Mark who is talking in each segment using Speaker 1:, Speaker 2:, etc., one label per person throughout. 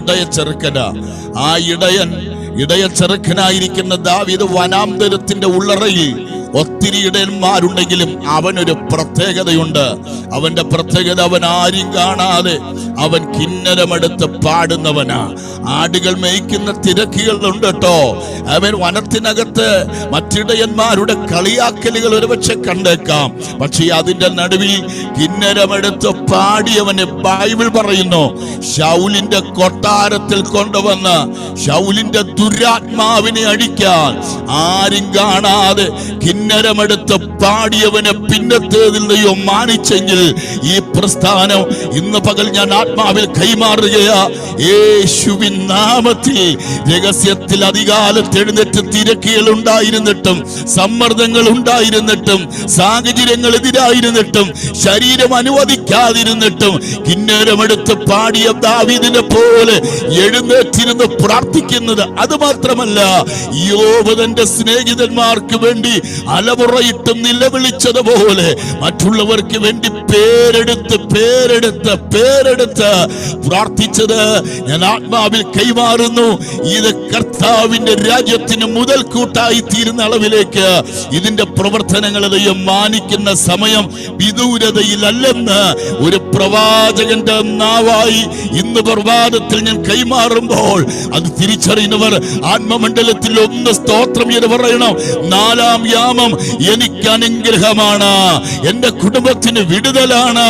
Speaker 1: ഇടയ ആ ഇടയൻ ഇടയ ചെറുക്കനായിരിക്കുന്ന ദാവീദ് വനാന്തരത്തിന്റെ ഉള്ളറയിൽ ഒത്തിരി ഇടയന്മാരുണ്ടെങ്കിലും അവനൊരു പ്രത്യേകതയുണ്ട്. അവന്റെ പ്രത്യേകത അവൻ ആരും കാണാതെ അവൻ കിന്നരമെടുത്ത് പാടുന്നവനാ. ആടുകൾ മേയ്ക്കുന്ന തിരക്കുകളുണ്ട് കേട്ടോ. അവൻ വനത്തിനകത്ത് മറ്റിടയന്മാരുടെ കളിയാക്കലുകൾ ഒരുപക്ഷെ കണ്ടേക്കാം. പക്ഷേ അതിന്റെ നടുവിൽ കിന്നരമെടുത്ത് പാടിയവന് ബൈബിൾ പറയുന്നു ഷൗലിന്റെ കൊട്ടാരത്തിൽ കൊണ്ടുവന്ന് ഷൗലിന്റെ ദുരാത്മാവിനെ അടിക്കാൻ ആരും കാണാതെ കിന്നരമെടുത്ത് പാടിയവനെ പിന്നത്തേതിൽ ദൈവം മാനിച്ചെങ്കിൽ ഈ പ്രസ്ഥാനം ഇന്ന് പകൽ ഞാൻ ആത്മാവിൽ കൈമാറുകയാ. യേശുവിൻ നാമത്തിൽ രഹസ്യത്തിൽ അധികാലത്ത് എഴുന്നേറ്റ് തിരക്കുകൾ ഉണ്ടായിരുന്നിട്ടും സമ്മർദ്ദങ്ങൾ ഉണ്ടായിരുന്നിട്ടും സാഹചര്യങ്ങൾ എതിരായിരുന്നിട്ടും ശരീരം അനുവദിക്കാതിരുന്നിട്ടും കിന്നരമെടുത്ത് പാടിയ ദാവീദിനെ പോലെ എഴുന്നേറ്റിരുന്ന് പ്രാർത്ഥിക്കുന്നത് അത് മാത്രമല്ല യോബ് സ്നേഹിതന്മാർക്ക് വേണ്ടി അലമുറയിട്ടും നിലവിളിച്ചതുപോലെ മറ്റുള്ളവർക്ക് വേണ്ടി പേരെടുത്ത് പേരെടുത്ത് പേരെടുത്ത് പ്രാർത്ഥിച്ചത് ഞാൻ ആത്മാവിൽ കൈമാറുന്നു. ഇത് കർത്താവിന്റെ രാജ്യത്തിന് മുതൽക്കൂട്ടായി തീരുന്ന അളവിലേക്ക് ഇതിന്റെ പ്രവർത്തനങ്ങളെയും മാനിക്കുന്ന സമയം വിദൂരതയിലല്ലെന്ന് ഒരു പ്രവാചകന്റെ നാവായി ഇന്ന് പ്രഭാതത്തിൽ ഞാൻ കൈമാറുമ്പോൾ അത് തിരിച്ചറിയുന്നവർ ആത്മമണ്ഡലത്തിൽ ഒന്ന് സ്തോത്രം എന്ന് പറയണം. നാലാം യാമം എനിക്ക് അനുഗ്രഹമാണ് എന്റെ കുടുംബത്തിന് വിടുതലാണ്.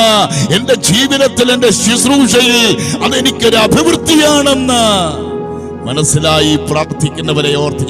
Speaker 1: എന്റെ ജീവിതത്തിൽ എന്റെ ശുശ്രൂഷയിൽ അതെനിക്കൊരു അഭിവൃദ്ധിയാണെന്ന് മനസ്സിലായി പ്രാർത്ഥിക്കുന്നവരെ ഓർത്ത്